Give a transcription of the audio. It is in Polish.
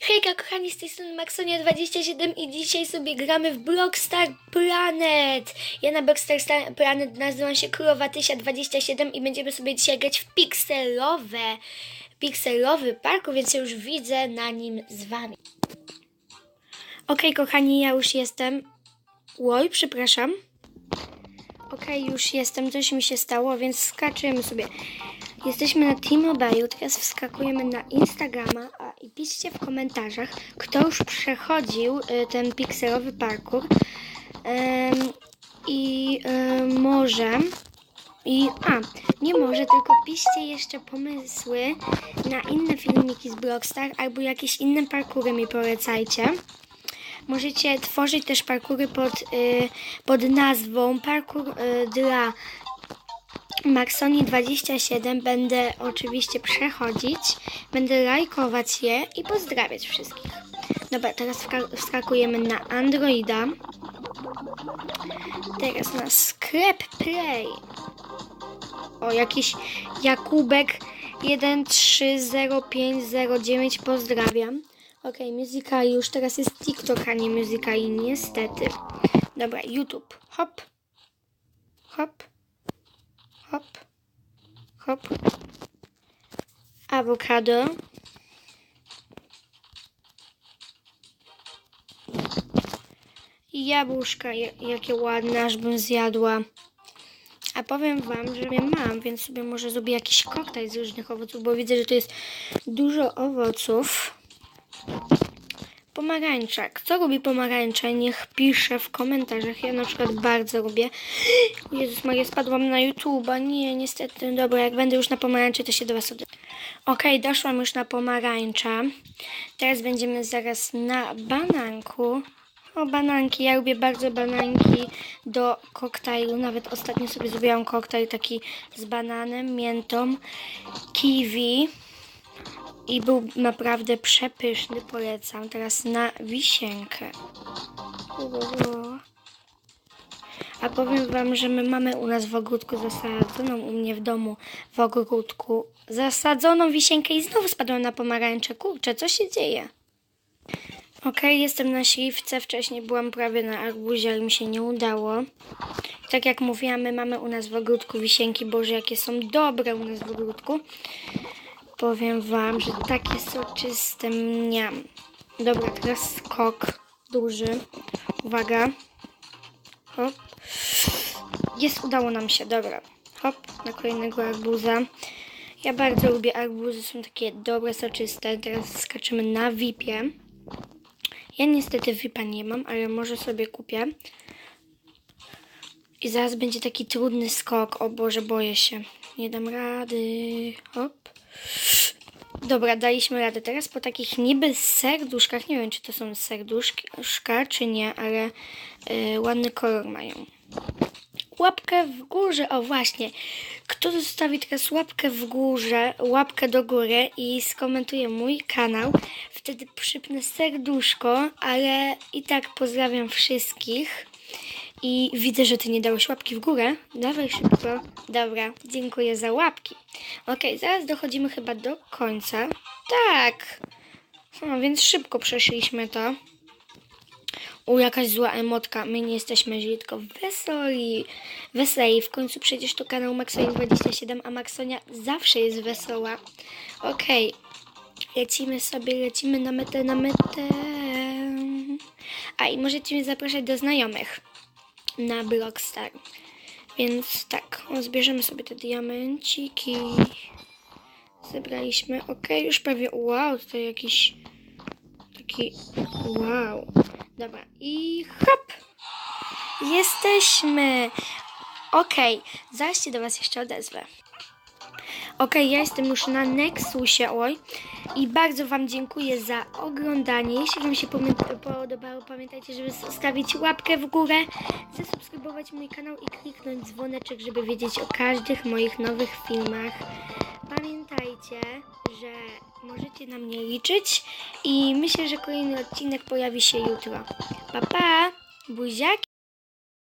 Hejka kochani, z tej strony Maxonia27 i dzisiaj sobie gramy w Blockstar Planet. Ja na Blockstar Sta- Planet nazywam się Królowatysia27 i będziemy sobie dzisiaj grać w pikselowe, pikselowy parku, więc już widzę na nim z wami. Okej kochani, ja już jestem. Oj, przepraszam. Okej, już jestem, coś mi się stało, więc skaczemy sobie. Jesteśmy na T-Mobile, teraz wskakujemy na Instagrama a, i piszcie w komentarzach, kto już przechodził y, ten pikselowy parkour Em, i y, może i a, nie może, tylko piszcie jeszcze pomysły na inne filmiki z Blockstar albo jakieś inne parkury mi polecajcie. Możecie tworzyć też parkury pod, y, pod nazwą parkour y, dla Maxoni27 będę oczywiście przechodzić, będę lajkować je i pozdrawiać wszystkich. Dobra, teraz wska- wskakujemy na Androida. Teraz na sklep Play. O, jakiś Jakubek 130509 pozdrawiam. Ok, Musical już teraz jest TikTok, a nie Musical, niestety. Dobra, YouTube. Hop. Hop. Hop. Hop. Awokado. I jabłuszka, ja- jakie ładne, aż bym zjadła. A powiem wam, że je mam, więc sobie może zrobię jakiś koktajl z różnych owoców, bo widzę, że tu jest dużo owoców. Pomarańcza. Kto lubi pomarańcze? Niech pisze w komentarzach. Ja na przykład bardzo lubię. Jezus Maria, spadłam na YouTube'a. Nie, niestety. Dobra, jak będę już na pomarańczy, to się do Was odezwę. Okej, doszłam już na pomarańcza. Teraz będziemy zaraz na bananku. O, bananki. Ja lubię bardzo bananki do koktajlu. Nawet ostatnio sobie zrobiłam koktajl taki z bananem, miętą, kiwi. I był naprawdę przepyszny, polecam. Teraz na wisienkę. A powiem wam, że my mamy u nas w ogródku zasadzoną, u mnie w domu w ogródku zasadzoną wisienkę i znowu spadłam na pomarańcze. Kurczę, co się dzieje? Okej, jestem na śliwce. Wcześniej byłam prawie na arbuzie, ale mi się nie udało. Tak jak mówiłam, my mamy u nas w ogródku wisienki. Boże, jakie są dobre u nas w ogródku. Powiem wam, że takie soczyste mniam. Dobra, teraz skok duży. Uwaga. Hop. Jest, udało nam się, dobra. Hop, na kolejnego arbuza. Ja bardzo lubię arbuzy, są takie dobre, soczyste. Teraz skaczymy na vipie. Ja niestety vipa nie mam, ale może sobie kupię. I zaraz będzie taki trudny skok. O Boże, boję się. Nie dam rady. Hop. Dobra, daliśmy radę. Teraz po takich niby serduszkach, nie wiem czy to są serduszka, czy nie, ale y, ładny kolor mają. Łapkę w górze, o właśnie. Kto zostawi teraz łapkę w górze, łapkę do góry i skomentuje mój kanał, wtedy przypnę serduszko, ale i tak pozdrawiam wszystkich. I widzę, że ty nie dałeś łapki w górę. Dawaj szybko. Dobra, dziękuję za łapki. Okej, zaraz dochodzimy chyba do końca. Tak. No, więc szybko przeszliśmy to. U, jakaś zła emotka. My nie jesteśmy źli, tylko weseli. Weseli. W końcu przecież to kanał Maxonia27, a Maxonia zawsze jest wesoła. Okej. Lecimy sobie, lecimy na metę, na metę. A i możecie mnie zapraszać do znajomych na Blockstar. Więc tak, zbierzemy sobie te diamenciki. Zebraliśmy. Ok, już prawie. Wow, to jakiś taki. Wow. Dobra, i hop! Jesteśmy! Okej, zaraz się do Was jeszcze odezwę. Okej, ja jestem już na Nexusie, oj. I bardzo Wam dziękuję za oglądanie. Jeśli Wam się podobało, pamiętajcie, żeby zostawić łapkę w górę, zasubskrybować mój kanał i kliknąć dzwoneczek, żeby wiedzieć o każdych moich nowych filmach. Pamiętajcie, że możecie na mnie liczyć i myślę, że kolejny odcinek pojawi się jutro. Pa, pa! Buziaki!